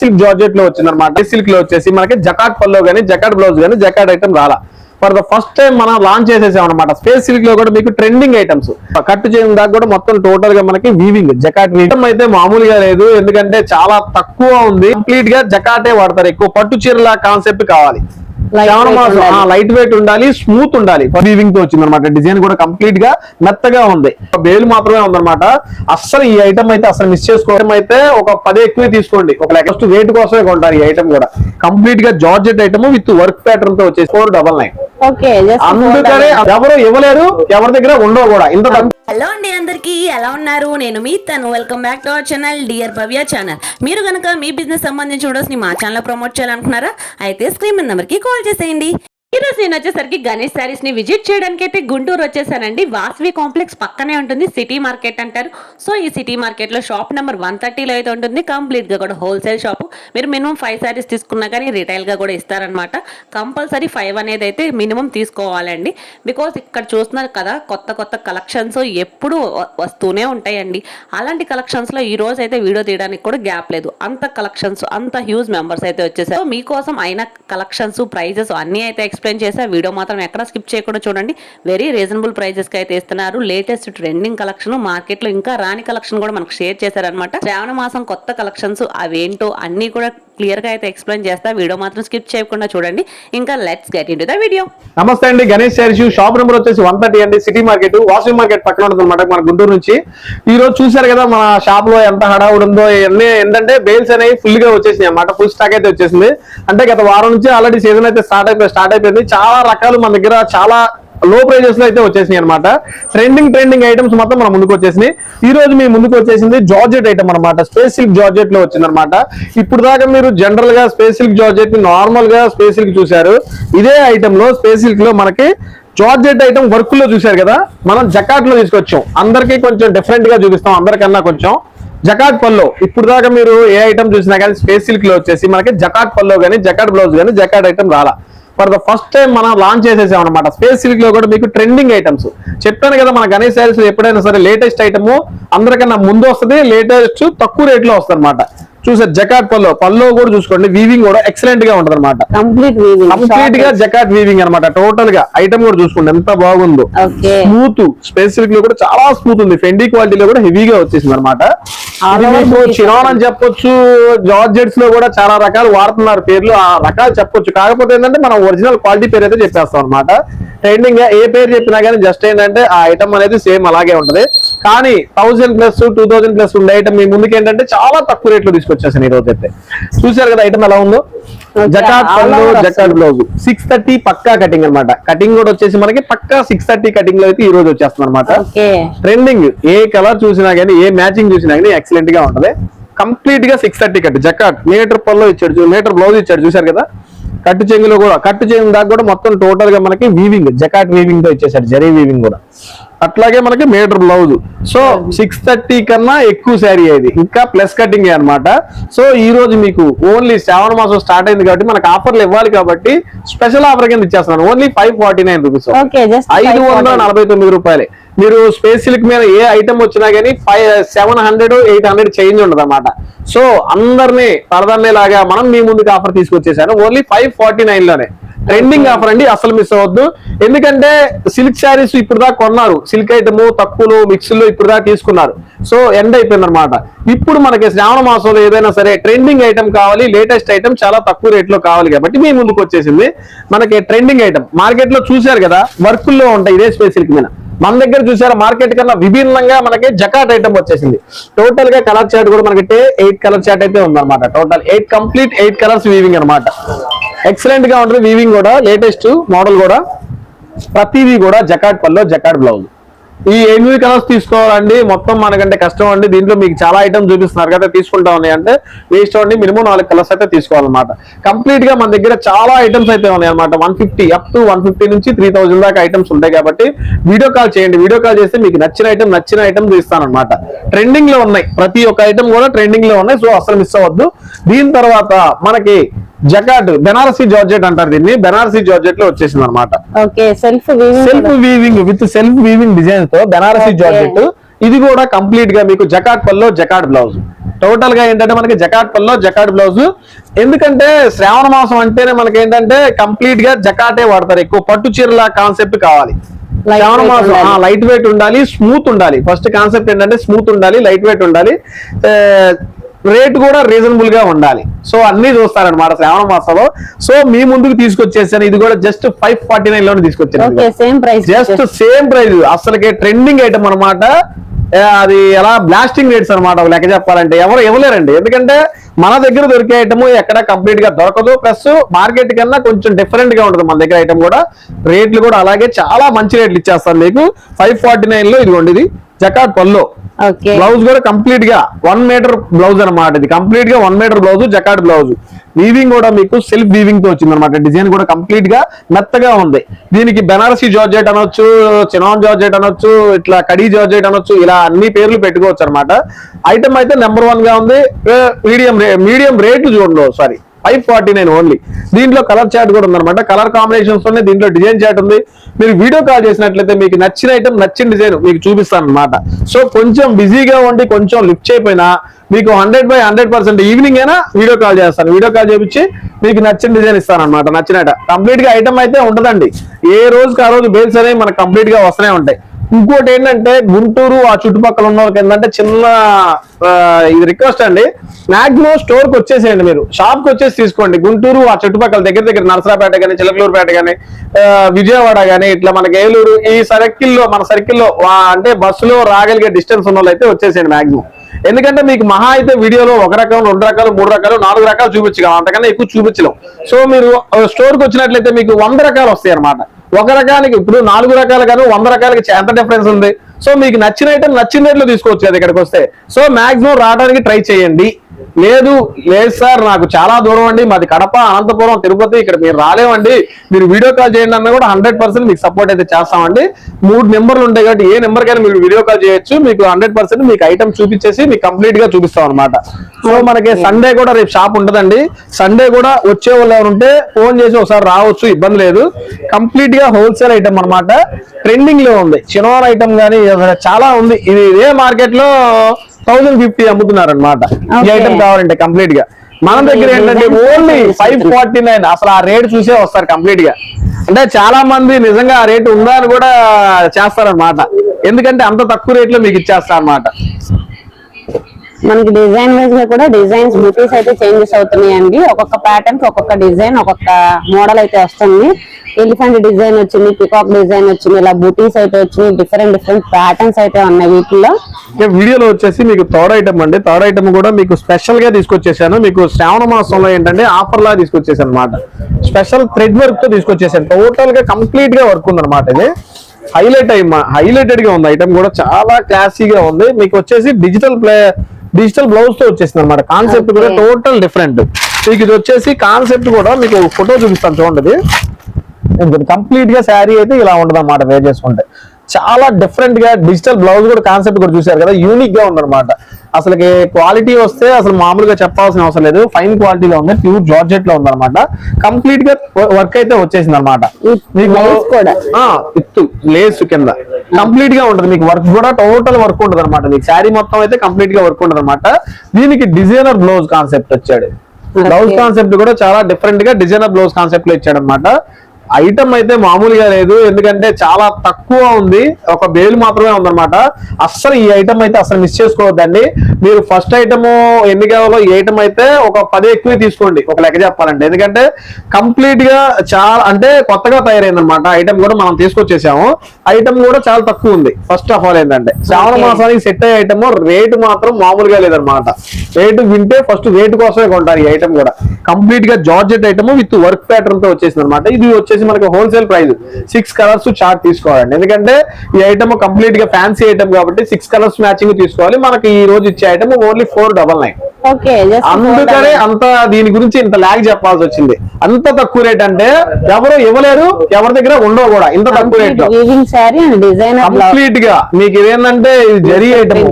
Silk జార్జెట్లో వచ్చింది అనమాట సిల్క్లో వచ్చేసి మనకి జకాట్ పల్లో గానీ జకాట్ బ్లౌజ్ గానీ జకాట్ ఐటమ్ రాలా. ఫర్ ద ఫస్ట్ టైం మనం లాంచ్ చేసేసాం అనమాట స్పేస్ సిల్క్లో కూడా మీకు ట్రెండింగ్ ఐటమ్స్ కట్ చేయడం దాకా కూడా మొత్తం టోటల్గా మనకి వీవింగ్ జకాట్ వీవింగ్ అయితే మామూలుగా లేదు. ఎందుకంటే చాలా తక్కువ ఉంది. కంప్లీట్గా జకాటే వాడతారు. ఎక్కువ పట్టు చీరల కాన్సెప్ట్ కావాలి. లైట్ వెయిట్ ఉండాలి. స్మూత్ ఉండాలి వీవింగ్తో వచ్చింది అనమాట డిజైన్ కూడా కంప్లీట్గా మెత్తగా ఉంది. బేలు మాత్రమే ఉందన్నమాట. అస్సలు ఈ ఐటమ్ అయితే అసలు మిస్ చేసుకోవడం అయితే ఒక పది ఎక్కువ తీసుకోండి. ఒక నెక్స్ట్ వెయిట్ కోసమే కొంటారు ఈ ఐటమ్ కూడా. కంప్లీట్గా జార్జెట్ ఐటమ్ విత్ వర్క్ ప్యాటర్న్తో వచ్చేసి ఫోర్ డబల్ నైన్ అందుకనే ఎవరు ఇవ్వలేరు ఎవరి దగ్గర ఉండవు కూడా. ఇంత హలో అండి అందరికీ ఎలా ఉన్నారు? నేను మీ తను. Welcome back to our channel dear Bhavya channel మీరు కనుక మీ బిజినెస్ సంబంధించి వీడియోస్ని మా ఛానల్ ప్రమోట్ చేయాలనుకున్నారా? అయితే స్క్రీన్ మీద నెంబర్కి కాల్ చేసేయండి ఈరోజు నేను వచ్చేసరికి గణేష్ శారీస్ని విజిట్ చేయడానికి అయితే గుంటూరు వచ్చేసానండి. వాసవి కాంప్లెక్స్ పక్కనే ఉంటుంది సిటీ మార్కెట్ అంటారు. సో ఈ సిటీ మార్కెట్లో షాప్ నెంబర్ వన్ థర్టీలో అయితే ఉంటుంది. కంప్లీట్గా కూడా హోల్సేల్ షాప్. మీరు మినిమం ఫైవ్ శారీస్ తీసుకున్నా కానీ రిటైల్గా కూడా ఇస్తారనమాట కంపల్సరీ ఫైవ్ అనేది అయితే మినిమం తీసుకోవాలండి. బికాస్ ఇక్కడ చూస్తున్నారు కదా కొత్త కొత్త కలెక్షన్స్ ఎప్పుడు వస్తూనే ఉంటాయండి. అలాంటి కలెక్షన్స్లో ఈ రోజు అయితే వీడియో తీయడానికి కూడా గ్యాప్ లేదు. అంత కలెక్షన్స్ అంత హ్యూజ్ మెంబర్స్ అయితే వచ్చేసారు. మీకోసం అయిన కలెక్షన్స్ ప్రైజెస్ అన్ని అయితే ఎక్స్ప్లెయిన్ చేసే వీడియో మాత్రం ఎక్కడ స్కిప్ చేయకుండా చూడండి. వెరీ రీజనబుల్ ప్రైజెస్కి అయితే ఇస్తున్నారు. లేటెస్ట్ ట్రెండింగ్ కలెక్షన్ మార్కెట్లో ఇంకా రాని కలెక్షన్ కూడా మనకు షేర్ చేశారనమాట శ్రావణ మాసం కొత్త కలెక్షన్స్ అవేంటో అన్నీ కూడా క్లియర్గా అయితే ఎక్స్ప్లెయిన్ చేస్తా. వీడియో మాత్రం స్కిప్ చేయకుండా చూడండి. ఇంకా let's get in the video. నమస్తే అండి. గణేష్ శారీస్ షాప్ నెంబర్ వచ్చేసి వన్ థర్టీ అండి. సిటీ మార్కెట్ వాసవి మార్కెట్ పక్కన ఉంటుంది అనమాట మన గుంటూరు నుంచి. ఈ రోజు చూశారు కదా మన షాప్లో ఎంత హడావుడు ఉందో ఇవన్నీ ఏంటంటే బేల్స్ అనేవి ఫుల్గా వచ్చేసినాయి అన్నమాట. ఫుల్ స్టాక్ అయితే వచ్చేసింది. అంటే గత వారం నుంచి ఆల్రెడీ సీజన్ అయితే స్టార్ట్ అయిపోయి స్టార్ట్ అయిపోయింది. చాలా రకాలు మన దగ్గర చాలా లో ప్రైజెస్లో అయితే వచ్చేసినాయి అనమాట ట్రెండింగ్ ట్రెండింగ్ ఐటమ్స్ మొత్తం మన ముందుకు వచ్చేసినాయి. ఈ రోజు మీ ముందుకు వచ్చేసింది జార్జెట్ ఐటమ్ అనమాట స్పేస్ సిల్క్ జార్జెట్లో వచ్చింది అనమాట ఇప్పుడు దాకా మీరు జనరల్గా స్పేస్ సిల్క్ జార్జెట్ని నార్మల్గా స్పేస్ సిల్క్ చూశారు. ఇదే ఐటమ్లో స్పేస్ సిల్క్లో మనకి జార్జెట్ ఐటమ్ వర్క్లో చూసారు కదా? మనం జకాట్లో తీసుకొచ్చాం. అందరికీ కొంచెం డిఫరెంట్గా చూపిస్తాం. అందరికన్నా కొంచెం. జకాట్ పల్లో. ఇప్పుడు దాకా మీరు ఏ ఐటమ్ చూసినా కానీ స్పేస్ సిల్క్లో వచ్చేసి మనకి జకాట్ పల్లో కానీ జకాట్ బ్లౌజ్ కానీ జకాట్ ఐటమ్ రాలా. ఫర్ ద ఫస్ట్ టైం మనం లాంచ్ చేసేసాం అనమాట స్పేస్ సిల్క్లో కూడా మీకు ట్రెండింగ్ ఐటమ్స్ చెప్పాను కదా మన గణేష్ శారీస్ ఎప్పుడైనా సరే లేటెస్ట్ ఐటమ్ అందరికన్నా ముందు వస్తుంది లేటెస్ట్ తక్కువ రేట్లో వస్తుంది అనమాట చూసారు జకాట్ పల్లో పల్లో కూడా చూసుకోండి. వీవింగ్ కూడా ఎక్సలెంట్గా ఉంటది అనమాట కంప్లీట్ కంప్లీట్గా జకాట్ వీవింగ్ అనమాట టోటల్గా ఐటమ్ కూడా చూసుకోండి. ఎంత బాగుందో. స్మూత్ స్పేస్ సిల్క్లో కూడా చాలా స్మూత్ ఉంది. ఫెండీ క్వాలిటీలో కూడా హెవీగా వచ్చేసింది అనమాట The చిరాన్ అని చెప్పొచ్చు. జార్జెట్స్లో కూడా చాలా రకాలు వాడుతున్నారు పేర్లు. ఆ రకాలు చెప్పొచ్చు. కాకపోతే ఏంటంటే మనం ఒరిజినల్ క్వాలిటీ పేరు అయితే చెప్పేస్తాం అనమాట ట్రెండింగ్గా ఏ పేరు చెప్పినా కానీ జస్ట్ ఏంటంటే ఆ ఐటమ్ అనేది సేమ్ అలాగే ఉంటది. కానీ thousand plus two thousand plus ఉండే ఐటమ్ మీ ముందుకు ఏంటంటే చాలా తక్కువ రేట్లో తీసుకొచ్చేసాను ఈ రోజు అయితే చూసారు కదా ఐటమ్ ఎలా ఉందో? జకాట్ పళ్ళు జకాట్ బ్లౌజ్ సిక్స్ థర్టీ పక్కా కటింగ్ అన్నమాట. కటింగ్ కూడా వచ్చేసి మనకి పక్కా సిక్స్ థర్టీ కటింగ్లో అయితే ఈ రోజు వచ్చేస్తుంది అనమాట ట్రెండింగ్ ఏ కలర్ చూసినా గానీ ఏ మ్యాచింగ్ చూసినా గానీ ఎక్సలెంట్గా ఉంటది. కంప్లీట్గా six thirty cut jacquard metre పల్లో ఇచ్చాడు మీటర్ బ్లౌజ్ ఇచ్చాడు చూసారు కదా? కట్టు చెంగులో కూడా కట్టు చెంగు దాకా కూడా మొత్తం టోటల్గా మనకి వీవింగ్ జకాట్ వీవింగ్తో ఇచ్చేసాడు జరీ వీవింగ్ కూడా. అట్లాగే మనకి metre blouse so six thirty కన్నా ఎక్కువ శారీ అది ఇంకా ప్లస్ కటింగ్ అన్నమాట. సో ఈ రోజు మీకు ఓన్లీ శ్రావణ మాసం స్టార్ట్ అయింది కాబట్టి మనకు ఆఫర్లు ఇవ్వాలి కాబట్టి స్పెషల్ ఆఫర్ కింద ఇచ్చేస్తున్నాను. Only five forty nine rupees ఐదు వందల నలభై తొమ్మిది రూపాయలే. మీరు స్పేస్ సిల్క్ మీద ఏ ఐటమ్ వచ్చినా గానీ five seven hundred eight hundred change ఉండదు అనమాట సో అందరినీ పరదన్నే లాగా మనం మీ ముందుకు ఆఫర్ తీసుకొచ్చేసాను. ఓన్లీ ఫైవ్ ఫార్టీ నైన్లోనే ట్రెండింగ్ ఆఫర్ అండి అసలు మిస్ అవ్వద్దు. ఎందుకంటే సిల్క్ శారీస్ ఇప్పుడు దాకా కొన్నారు. సిల్క్ ఐటమ్ తక్కువలో మిక్స్లో ఇప్పుడు దాకా తీసుకున్నారు. సో ఎండ్ అయిపోయింది అనమాట ఇప్పుడు మనకి శ్రావణ మాసంలో ఏదైనా సరే ట్రెండింగ్ ఐటమ్ కావాలి లేటెస్ట్ ఐటమ్ చాలా తక్కువ రేట్లో కావాలి కాబట్టి మీ ముందుకు వచ్చేసింది. మనకి ట్రెండింగ్ ఐటమ్ మార్కెట్లో చూశారు కదా వర్కుల్లో ఉంటాయి ఇదే స్పేస్ సిల్క్ మీద. మన దగ్గర చూసారా మార్కెట్ కన్నా విభిన్నంగా మనకి జకాట్ ఐటమ్ వచ్చేసింది. టోటల్గా కలర్ చార్ట్ కూడా మనకి ఎయిట్ కలర్ చార్ట్ అయితే ఉందన్నమాట. Total eight complete eight colours weaving అన్నమాట. ఎక్సలెంట్గా ఉంటుంది వీవింగ్ కూడా లేటెస్ట్ మోడల్ కూడా. ప్రతిదీ కూడా జకాట్ పల్లో జకాట్ బ్లౌజ్ ఈ ఎనిమిది కలర్స్ తీసుకోవాలండి. మొత్తం మనకంటే కష్టం అండి. దీంట్లో మీకు చాలా ఐటమ్ చూపిస్తున్నారు కదా తీసుకుంటా ఉన్నాయి అంటే మీ ఇష్టం అండి మినిమం నాలుగు కలర్స్ అయితే తీసుకోవాలన్నమాట. కంప్లీట్గా మన దగ్గర చాలా ఐటమ్స్ అయితే ఉన్నాయి అనమాట one fifty up to one fifty నుంచి త్రీ థౌసండ్ దాకా ఐటమ్స్ ఉంటాయి కాబట్టి వీడియో కాల్ చేయండి. వీడియో కాల్ చేస్తే మీకు నచ్చిన ఐటమ్ నచ్చిన ఐటమ్ తీస్తానమాట ట్రెండింగ్లో ఉన్నాయి. ప్రతి ఒక్క ఐటమ్ కూడా ట్రెండింగ్లో ఉన్నాయి. సో అసలు మిస్ అవ్వద్దు. దీని తర్వాత మనకి జకాట్ బెనారసీ జార్జెట్ అంటారు దీన్ని. బెనారసీ జార్జెట్లో వచ్చేసింది అనమాట self self weaving with self weaving డిజైన్తో బెనారసీ. జార్జెట్. ఇది కూడా కంప్లీట్గా మీకు జకాట్ పల్లో జకాట్ బ్లౌజ్. టోటల్గా ఏంటంటే మనకి జకాట్ పల్లో జకాట్ బ్లౌజ్. ఎందుకంటే శ్రావణ మాసం అంటేనే మనకి ఏంటంటే కంప్లీట్గా జకాటే వాడతారు ఎక్కువ. పట్టు చీరల కాన్సెప్ట్ కావాలి. శ్రావణ మాసం. లైట్ వెయిట్ ఉండాలి స్మూత్ ఉండాలి. ఫస్ట్ కాన్సెప్ట్ ఏంటంటే స్మూత్ ఉండాలి లైట్ వెయిట్ ఉండాలి రేట్ కూడా రీజనబుల్గా ఉండాలి. సో అన్ని చూస్తారనమాట శ్రావణ మాసంలో. సో మీ ముందుకు తీసుకొచ్చేసాను. ఇది కూడా జస్ట్ ఫైవ్ ఫార్టీ నైన్లోనే తీసుకొచ్చాను okay same price just same price అసలుకి ట్రెండింగ్ ఐటమ్ అనమాట అది ఎలా బ్లాస్టింగ్ రేట్స్ అనమాట లెక్క చెప్పాలంటే. ఎవరు ఇవ్వలేరండి. ఎందుకంటే మన దగ్గర దొరికే ఐటమ్ ఎక్కడ కంప్లీట్గా దొరకదు. ప్లస్ మార్కెట్ కన్నా కొంచెం డిఫరెంట్గా ఉంటుంది మన దగ్గర ఐటమ్ కూడా. రేట్లు కూడా అలాగే చాలా మంచి రేట్లు ఇచ్చేస్తాను మీకు. ఫైవ్ ఫార్టీ నైన్లో ఇది. జకాట్ పల్లో బ్లౌజ్ కూడా కంప్లీట్గా వన్ మీటర్ బ్లౌజ్ అనమాట ఇది. కంప్లీట్గా one metre blouse jacquard blouse weaving కూడా మీకు సెల్ఫ్ వీవింగ్తో వచ్చింది అనమాట డిజైన్ కూడా కంప్లీట్గా మెత్తగా ఉంది. దీనికి బెనారసీ జార్జెట్ అనొచ్చు చినాన్ జార్జెట్ అనొచ్చు ఇట్లా కడీ జార్జెట్ అనొచ్చు ఇలా అన్ని పేర్లు పెట్టుకోవచ్చు అనమాట ఐటమ్ అయితే నెంబర్ వన్గా ఉంది. మీడియం మీడియం రేట్లు చూడండి sorry. Five forty nine only. దీంట్లో కలర్ చాట్ కూడా ఉందన్నమాట. కలర్ కాంబినేషన్స్ ఉన్నాయి దీంట్లో డిజైన్ చాట్ ఉంది. మీరు వీడియో కాల్ చేసినట్లయితే మీకు నచ్చిన ఐటమ్ నచ్చిన డిజైన్ మీకు చూపిస్తాను అనమాట సో కొంచెం బిజీగా ఉండి కొంచెం లిఫ్ట్ అయిపోయినా మీకు hundred by hundred percent evening అయినా వీడియో కాల్ చేస్తాను. వీడియో కాల్ చేపించి మీకు నచ్చిన డిజైన్ ఇస్తాను అనమాట నచ్చిన కంప్లీట్గా ఐటమ్ అయితే ఉండదండి. ఏ రోజుకి ఆ రోజు బేల్స్ అనేవి మనకు కంప్లీట్గా వస్తూనే ఉంటాయి. ఇంకోటి ఏంటంటే గుంటూరు ఆ చుట్టుపక్కల ఉన్న వాళ్ళకి ఏంటంటే చిన్న ఇది రిక్వెస్ట్ అండి. మాక్సిమం స్టోర్కి వచ్చేసేయండి మీరు. షాప్కి వచ్చేసి తీసుకోండి. గుంటూరు ఆ చుట్టుపక్కల దగ్గర దగ్గర నరసరాపేట కానీ చిలకలూరుపేట కానీ విజయవాడ కానీ ఇట్లా మనకి ఏలూరు ఈ సర్కిల్లో మన సర్కిల్లో అంటే బస్సులో రాగలిగే డిస్టెన్స్ ఉన్న వాళ్ళు అయితే వచ్చేసేయండి మాక్సిమం. ఎందుకంటే మీకు మహా అయితే వీడియోలో ఒక రకం రెండు రకాలు మూడు రకాలు నాలుగు రకాలు చూపించగలం అంతకన్నా ఎక్కువ చూపించలేం. సో మీరు స్టోర్కి వచ్చినట్లయితే మీకు వంద రకాలు వస్తాయి అనమాట ఒక రకానికి ఇప్పుడు నాలుగు రకాలు కాదు వంద రకాలకి ఎంత డిఫరెన్స్ ఉంది? సో మీకు నచ్చిన ఐటమ్ నచ్చిన రేట్లో తీసుకోవచ్చు కదా ఇక్కడికి వస్తే. సో మాక్సిమం రావడానికి ట్రై చేయండి. లేదు లేదు సార్ నాకు చాలా దూరం అండి. మాది కడప అనంతపురం తిరుపతి ఇక్కడ మీరు రాలేమండి. మీరు వీడియో కాల్ చేయండి అన్న కూడా హండ్రెడ్ పర్సెంట్ మీకు సపోర్ట్ అయితే చేస్తామండి. మూడు నెంబర్లు ఉంటాయి కాబట్టి ఏ నెంబర్ కైనా మీరు వీడియో కాల్ చేయొచ్చు. మీకు హండ్రెడ్ పర్సెంట్ మీకు ఐటమ్ చూపించేసి మీకు కంప్లీట్గా చూపిస్తాం అనమాట సో మనకి సండే కూడా రేపు షాప్ ఉంటదండి. సండే కూడా వచ్చే వాళ్ళు ఉంటే ఫోన్ చేసి ఒకసారి రావచ్చు ఇబ్బంది లేదు. కంప్లీట్గా హోల్సేల్ ఐటమ్ అనమాట ట్రెండింగ్లో ఉంది. చిన్నవారు ఐటమ్ కానీ చాలా ఉంది. ఇది ఇదే మార్కెట్లో థౌసండ్ ఫిఫ్టీ అమ్ముతున్నారు అనమాట ఈ. ఐటమ్ కావాలంటే కంప్లీట్గా. మన దగ్గర ఏంటంటే ఓన్లీ. ఫైవ్ ఫార్టీ నైన్ అసలు ఆ రేట్ చూసే వస్తారు కంప్లీట్గా. అంటే చాలా మంది నిజంగా ఆ రేట్ ఉందా అని కూడా చేస్తారన్నమాట. ఎందుకంటే అంత తక్కువ రేట్లో మీకు ఇచ్చేస్తారు అనమాట మనకి డిజైన్ వైజ్గా కూడా డిజైన్స్ బూటీస్ అయితే చేంజెస్ అవుతున్నాయండి. ఒక్కొక్క ప్యాటర్న్కి ఒక్కొక్క డిజైన్ ఒక్కొక్క మోడల్ అయితే వస్తుంది. ఎలిఫెంట్ డిజైన్ వచ్చింది పికాక్ డిజైన్ వచ్చింది ఇలా బూటీస్ అయితే వచ్చినాయి డిఫరెంట్ డిఫరెంట్ ప్యాటర్న్స్ అయితే ఉన్నాయి వీటిలో. వీడియోలో వచ్చేసి మీకు థర్డ్ ఐటమ్ అండి. థర్డ్ ఐటమ్ కూడా మీకు స్పెషల్గా తీసుకొచ్చేసాను. మీకు శ్రావణ మాసంలో ఏంటంటే ఆఫర్ లా తీసుకొచ్చేసాను అనమాట స్పెషల్ థ్రెడ్ వర్క్తో తీసుకొచ్చేసాను. టోటల్గా కంప్లీట్గా వర్క్ ఉందన్నమాట ఇది. హైలైట్ అయ్యి హైలైటెడ్గా ఉంది. ఐటమ్ కూడా చాలా క్లాసీగా ఉంది. మీకు వచ్చేసి డిజిటల్ ప్లే డిజిటల్ బ్లౌజ్తో వచ్చేసింది అనమాట కాన్సెప్ట్ కూడా. టోటల్ డిఫరెంట్ మీకు ఇది వచ్చేసి కాన్సెప్ట్ కూడా మీకు ఫోటో చూపిస్తాను చూడండి. కంప్లీట్గా శారీ అయితే ఇలా ఉండదు అనమాట వేర్ చేసుకుంటే. చాలా డిఫరెంట్గా డిజిటల్ బ్లౌజ్ కూడా కాన్సెప్ట్ కూడా చూసారు కదా యూనిక్గా ఉందన్నమాట. అసలుకి క్వాలిటీ వస్తే అసలు మామూలుగా చెప్పాల్సిన అవసరం లేదు. ఫైన్ క్వాలిటీలో ఉంది ప్యూర్ జార్జెట్లో ఉందన్నమాట. కంప్లీట్గా వర్క్ అయితే వచ్చేసింది అనమాట. విత్ లేస్ కింద. కంప్లీట్గా ఉంటుంది. మీకు వర్క్ కూడా టోటల్ వర్క్ ఉంటుంది అనమాట మీకు శారీ మొత్తం అయితే కంప్లీట్గా వర్క్ ఉంటుంది అనమాట దీనికి డిజైనర్ బ్లౌజ్ కాన్సెప్ట్ వచ్చాడు. బ్లౌజ్. కాన్సెప్ట్ కూడా చాలా డిఫరెంట్గా డిజైనర్ బ్లౌజ్ కాన్సెప్ట్లో ఇచ్చాడు అనమాట ఐటమ్ అయితే మామూలుగా లేదు. ఎందుకంటే చాలా తక్కువ ఉంది. ఒక బేల్ మాత్రమే ఉందన్నమాట. అస్సలు ఈ ఐటమ్ అయితే అసలు మిస్ చేసుకోవద్దండి. మీరు ఫస్ట్ ఐటమ్ ఎన్ని కావాలో ఈ ఐటమ్ అయితే ఒక పది ఎక్కువ తీసుకోండి. ఒక లెక్క చెప్పాలంటే. ఎందుకంటే కంప్లీట్గా చాలా అంటే కొత్తగా తయారైంది అనమాట ఐటమ్ కూడా మనం తీసుకొచ్చేసాము. ఐటమ్ కూడా చాలా తక్కువ ఉంది. ఫస్ట్ ఆఫ్ ఆల్ ఏంటంటే శ్రావణ. మాసానికి సెట్ అయ్యే ఐటమ్ రేటు మాత్రం మామూలుగా లేదనమాట రేటు వింటే ఫస్ట్ రేటు కోసమే కొంటారు ఈ ఐటమ్ కూడా. కంప్లీట్గా జార్జెట్ ఐటమ్ విత్ వర్క్ ప్యాటర్న్తో వచ్చేసింది అనమాట ఇది వచ్చేసి మనకి wholesale price six colours chart తీసుకోవాలండి. ఎందుకంటే ఈ ఐటమ్ కంప్లీట్గా ఫ్యాన్సీ ఐటమ్ కాబట్టి సిక్స్ కలర్స్ మ్యాచింగ్ తీసుకోవాలి. మనకి ఈ రోజు ఇచ్చే item only four double nine అందుకనే అంత దీని గురించి ఇంత లాగ్ చెప్పాల్సి వచ్చింది. అంత తక్కువ రేట్ అంటే ఎవరు ఇవ్వలేరు ఎవరి దగ్గర ఉండవు కూడా ఇంత తక్కువ రేట్ కంప్లీట్గా మీకు ఇదేంటంటే ఇది జరీ ఐటమ్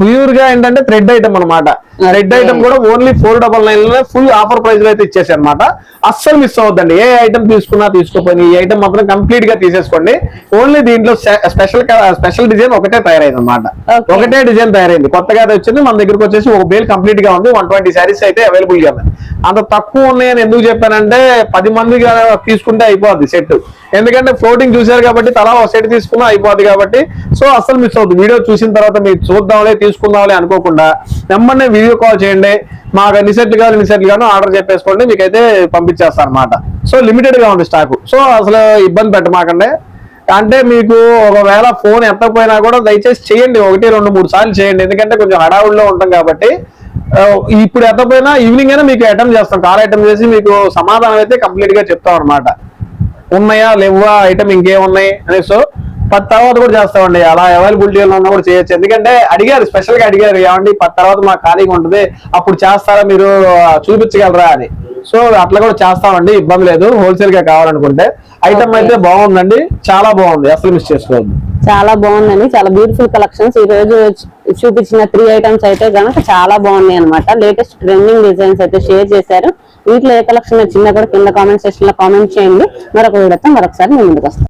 ప్యూర్గా ఏంటంటే థ్రెడ్ ఐటమ్ అన్నమాట. Okay. ఐటమ్ కూడా ఓన్లీ ఫోర్ డబల్ నైన్లో ఫుల్ ఆఫర్ ప్రైస్లో అయితే ఇచ్చేసి అనమాట అస్సలు మిస్ అవద్దండి ఏ ఐటమ్ తీసుకున్నా తీసుకోపోయి ఈ ఐటమ్ మాత్రం కంప్లీట్గా తీసేసుకోండి. ఓన్లీ దీంట్లో స్పెషల్ స్పెషల్ డిజైన్ ఒకటే తయారైంది అనమాట. ఒకటే డిజైన్ తయారైంది. కొత్తగా అది వచ్చింది మన దగ్గరకు వచ్చేసి ఒక బేల్ కంప్లీట్గా ఉంది వన్ ట్వంటీ శారీస్ అయితే అవైలబుల్గా అంత తక్కువ ఉన్నాయని ఎందుకు చెప్పానంటే పది మంది తీసుకుంటే అయిపోద్ది సెట్ ఎందుకంటే ఫ్లోటింగ్ చూశారు కాబట్టి తలా ఒక సైడ్ తీసుకున్నా అయిపోద్ది కాబట్టి. సో అసలు మిస్ అవుతుంది వీడియో చూసిన తర్వాత మీరు చూద్దాంలే తీసుకుందాంలే అనుకోకుండా నెంబర్నే వీడియో కాల్ చేయండి. మాకు ఎన్ని సెట్లు కావాలి కాను సెట్లు ఆర్డర్ చెప్పేసుకోండి. మీకైతే పంపించేస్తాను అనమాట సో లిమిటెడ్గా ఉంది స్టాక్ సో అసలు ఇబ్బంది పెట్టమాకండి. అంటే మీకు ఒకవేళ ఫోన్ ఎత్తకపోయినా కూడా దయచేసి చేయండి. ఒకటి రెండు మూడు సార్లు చేయండి. ఎందుకంటే కొంచెం హడావుడిలో ఉంటాం కాబట్టి. ఇప్పుడు ఎత్తపోయినా ఈవినింగ్ అయినా మీకు అటెంప్ట్ చేస్తాం. కాల్ అటెంప్ట్ చేసి మీకు సమాధానం అయితే కంప్లీట్గా చెప్తాం అనమాట ఉన్నాయా లేవా ఐటమ్ ఇంకేమున్నాయి అనే సో పది తర్వాత కూడా చేస్తామండి. అలా అవైలబిలిటీ ఉన్నా కూడా చేయొచ్చు. ఎందుకంటే అడిగారు స్పెషల్గా అడిగారు ఏమండి పది తర్వాత మాకు ఖాళీగా ఉంటుంది. అప్పుడు చేస్తారా మీరు? చూపించగలరా? అని. సో అట్లా కూడా చేస్తామండి. ఇబ్బంది లేదు. హోల్సేల్గా కావాలనుకుంటే. ఐటమ్ అయితే బాగుందండి. చాలా బాగుంది. అసలు మిస్ చేసుకోవద్దు. చాలా బాగుందండి. చాలా బ్యూటిఫుల్ కలెక్షన్స్ ఈ రోజు చూపించిన త్రీ ఐటమ్స్ అయితే కనుక చాలా బాగున్నాయి అనమాట లేటెస్ట్ ట్రెండింగ్ డిజైన్స్ అయితే షేర్ చేశారు. వీటిలో ఏ కలెక్షన్ వచ్చిందో కూడా కింద కామెంట్ సెక్షన్లో కామెంట్ చేయండి. మరొక వీడియోతో మరొకసారి మేము ముందుకు వస్తాం.